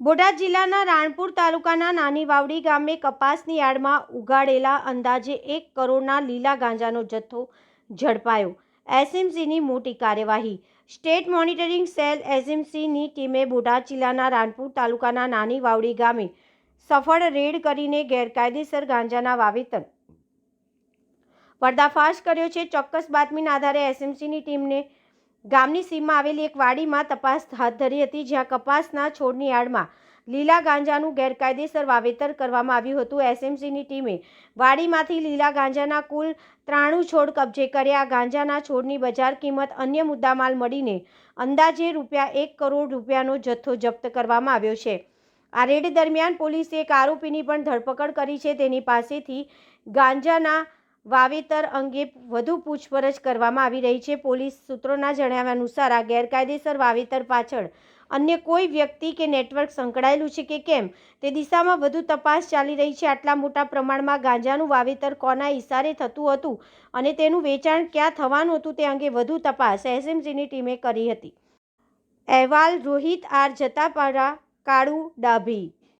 બોટાદ જિલ્લાના રાણપુર તાલુકાના નાની વાવડી ગામે કપાસની યાર્ડમાં ઉગાડેલા અંદાજે એક કરોડના લીલા ગાંજાનો જથ્થો ઝડપાયો. એસએમસીની મોટી કાર્યવાહી. સ્ટેટ મોનિટરિંગ સેલ એસએમસીની ટીમે બોટાદ જિલ્લાના રાણપુર તાલુકાના નાની વાવડી ગામે સફળ રેડ કરીને ગેરકાયદેસર ગાંજાના વાવેતર પર્દાફાશ કર્યો છે. ચોક્કસ બાતમીના આધારે એસએમસીની ટીમને ગામની સીમમાં આવેલી એક વાડીમાં તપાસ હાથ ધરી હતી, જ્યાં કપાસના છોડની આડમાં લીલા ગાંજાનું ગેરકાયદેસર વાવેતર કરવામાં આવ્યું હતું. એસએમસીની ટીમે વાડીમાંથી લીલા ગાંજાના કુલ ત્રાણું છોડ કબજે કર્યા. ગાંજાના છોડની બજાર કિંમત અન્ય મુદ્દામાલ મળીને અંદાજે રૂપિયા એક કરોડ રૂપિયાનો જથ્થો જપ્ત કરવામાં આવ્યો છે. આ રેડ દરમિયાન પોલીસે એક આરોપીની પણ ધરપકડ કરી છે. તેની પાસેથી ગાંજાના વાવેતર અંગે વધુ પૂછપરછ કરવામાં આવી રહી છે. પોલીસ સૂત્રોના જણાવ્યા અનુસાર આ ગેરકાયદેસર વાવેતર પાછળ અન્ય કોઈ વ્યક્તિ કે નેટવર્ક સંકળાયેલું છે કે કેમ? તે દિશામાં વધુ તપાસ ચાલી રહી છે. આટલા મોટા પ્રમાણમાં ગાંજાનું વાવેતર કોના ઇશારે થતું હતું અને તેનું વેચાણ ક્યાં થવાનું હતું તે અંગે વધુ તપાસ એસએમસીની ટીમે કરી હતી. અહેવાલ રોહિત આર જતાપારા, કાળુ ડાભી.